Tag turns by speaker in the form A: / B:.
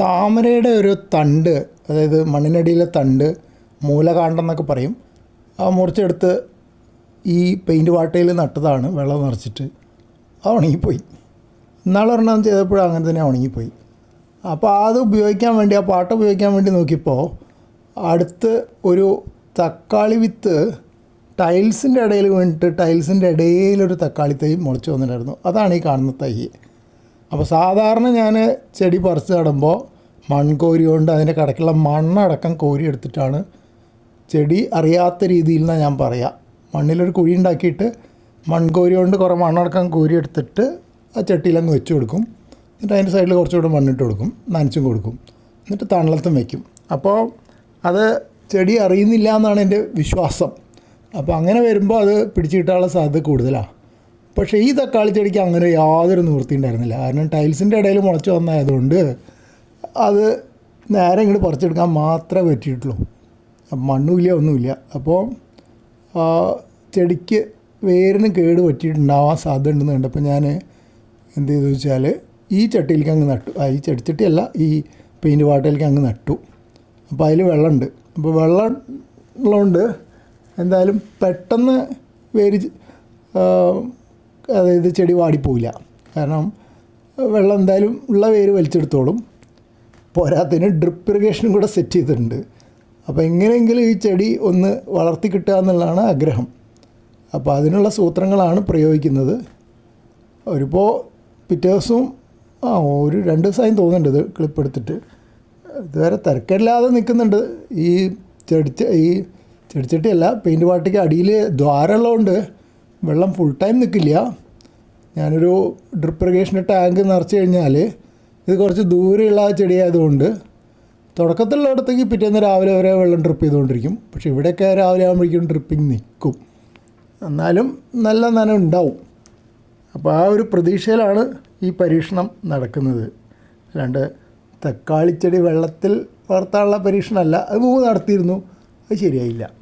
A: താമരയുടെ ഒരു തണ്ട് അതായത് മണ്ണിനടിയിലെ തണ്ട് മൂലകാണ്ഡം എന്നൊക്കെ പറയും. ആ മുറിച്ചെടുത്ത് ഈ പെയിന്റ് വാട്ടയിൽ നട്ടതാണ് വെള്ളം നിറച്ചിട്ട്. അത് ഉണങ്ങിപ്പോയി. ഇന്നാളൊരെണ്ണം ചെയ്തപ്പോഴും അങ്ങനെ തന്നെ ഉണങ്ങിപ്പോയി. അപ്പോൾ അത് ഉപയോഗിക്കാൻ വേണ്ടി ആ പാട്ട ഉപയോഗിക്കാൻ വേണ്ടി നോക്കിയപ്പോൾ അടുത്ത് ഒരു തക്കാളി വിത്ത് ടൈൽസിന്റെ ഇടയിൽ വീണിട്ട് ടൈൽസിന്റെ ഇടയിലൊരു തക്കാളി തൈ മുളച്ച് വന്നിട്ടുണ്ടായിരുന്നു. അതാണ് ഈ കാണുന്ന തൈ. അപ്പോൾ സാധാരണ ഞാൻ ചെടി പറിച്ച് നടുമ്പോൾ മൺകോരി കൊണ്ട് അതിന്റെ കിടക്കുള്ള മണ്ണടക്കം കോരി എടുത്തിട്ടാണ് ചെടി അറിയാത്ത രീതിയിൽ നിന്നാണ് ഞാൻ പറയാം. മണ്ണിലൊരു കുഴി ഉണ്ടാക്കിയിട്ട് മൺകോരി കൊണ്ട് കുറേ മണ്ണടക്കം കോരി എടുത്തിട്ട് ആ ചട്ടിയിലങ്ങ് വെച്ച് കൊടുക്കും. എന്നിട്ട് അതിന്റെ സൈഡിൽ കുറച്ചുകൂടെ മണ്ണിട്ട് കൊടുക്കും. നനച്ചും കൊടുക്കും. എന്നിട്ട് തണലത്തും വയ്ക്കും അപ്പോൾ അത് ചെടി അറിയുന്നില്ല എന്നാണ് എന്റെ വിശ്വാസം. അപ്പോൾ അങ്ങനെ വരുമ്പോൾ അത് പിടിച്ചു കിട്ടാനുള്ള സാധ്യത കൂടുതലാണ് പക്ഷേ ഈ തക്കാളി ചെടിക്ക് അങ്ങനെ യാതൊരു നിവൃത്തി ഉണ്ടായിരുന്നില്ല. കാരണം ടൈൽസിന്റെ ഇടയിൽ മുളച്ച് വന്നായതുകൊണ്ട് അത് നേരെ ഇങ്ങോട്ട് പറിച്ചെടുക്കാൻ മാത്രമേ പറ്റിയിട്ടുള്ളൂ. മണ്ണുമില്ല ഒന്നുമില്ല. അപ്പോൾ ചെടിക്ക് വേരിന് കേട് പറ്റിയിട്ടുണ്ടാവാൻ സാധ്യത ഉണ്ടെന്ന് കണ്ടപ്പോൾ ഞാൻ എന്ത് ചെയ്തു വെച്ചാൽ ഈ ചട്ടിയിലേക്ക് അങ്ങ് നട്ടു. ഈ ചെടിച്ചട്ടിയല്ല ഈ പെയിന്റ് വാട്ടയിലേക്ക് അങ്ങ് നട്ടു. അപ്പോൾ അതിൽ വെള്ളമുണ്ട്. അപ്പോൾ വെള്ളം ഉള്ളതുകൊണ്ട് എന്തായാലും പെട്ടെന്ന് വേര് അതായത് ചെടി വാടിപ്പോയില്ല കാരണം വെള്ളം എന്തായാലും ഉള്ള വേര് വലിച്ചെടുത്തോളും. പോരാത്തതിന് ഡ്രിപ്പ് ഇറിഗേഷനും കൂടെ സെറ്റ് ചെയ്തിട്ടുണ്ട്. അപ്പോൾ എങ്ങനെയെങ്കിലും ഈ ചെടി ഒന്ന് വളർത്തി കിട്ടുക എന്നുള്ളതാണ് ആഗ്രഹം. അപ്പോൾ അതിനുള്ള സൂത്രങ്ങളാണ് പ്രയോഗിക്കുന്നത്. ഒരുപ്പോൾ പിറ്റേ ദിവസവും ആ ഒരു രണ്ട് ദിവസമായി തോന്നുന്നുണ്ട് ഇത് ക്ലിപ്പ് എടുത്തിട്ട്. ഇതുവരെ തിരക്കില്ലാതെ നിൽക്കുന്നുണ്ട്. ഈ ചെടിച്ച ഈ ചെടിച്ചട്ടിയല്ല പെയിന്റ് പാട്ടിക്ക് അടിയിൽ ദ്വാരമുള്ളതുകൊണ്ട് വെള്ളം ഫുൾ ടൈം നിൽക്കില്ല ഞാനൊരു ഡ്രിപ്പ് ഇറിഗേഷൻ ടാങ്ക് നിറച്ച് കഴിഞ്ഞാൽ ഇത് കുറച്ച് ദൂരെയുള്ള ചെടിയായതുകൊണ്ട് തുടക്കത്തിലുള്ളിടത്തേക്ക് പിറ്റേന്ന് രാവിലെ വരെ വെള്ളം ഡ്രിപ്പ് ചെയ്തുകൊണ്ടിരിക്കും. പക്ഷേ ഇവിടെയൊക്കെ രാവിലെ ആകുമ്പോഴേക്കും ഡ്രിപ്പിംഗ് നിൽക്കും എന്നാലും നല്ല നനം ഉണ്ടാവും. അപ്പോൾ ആ ഒരു പ്രതീക്ഷയിലാണ് ഈ പരീക്ഷണം നടക്കുന്നത്. അല്ലാണ്ട് തക്കാളിച്ചെടി വെള്ളത്തിൽ വളർത്താനുള്ള പരീക്ഷണമല്ല. അത് മുമ്പ് നടത്തിയിരുന്നു. അത് ശരിയായില്ല.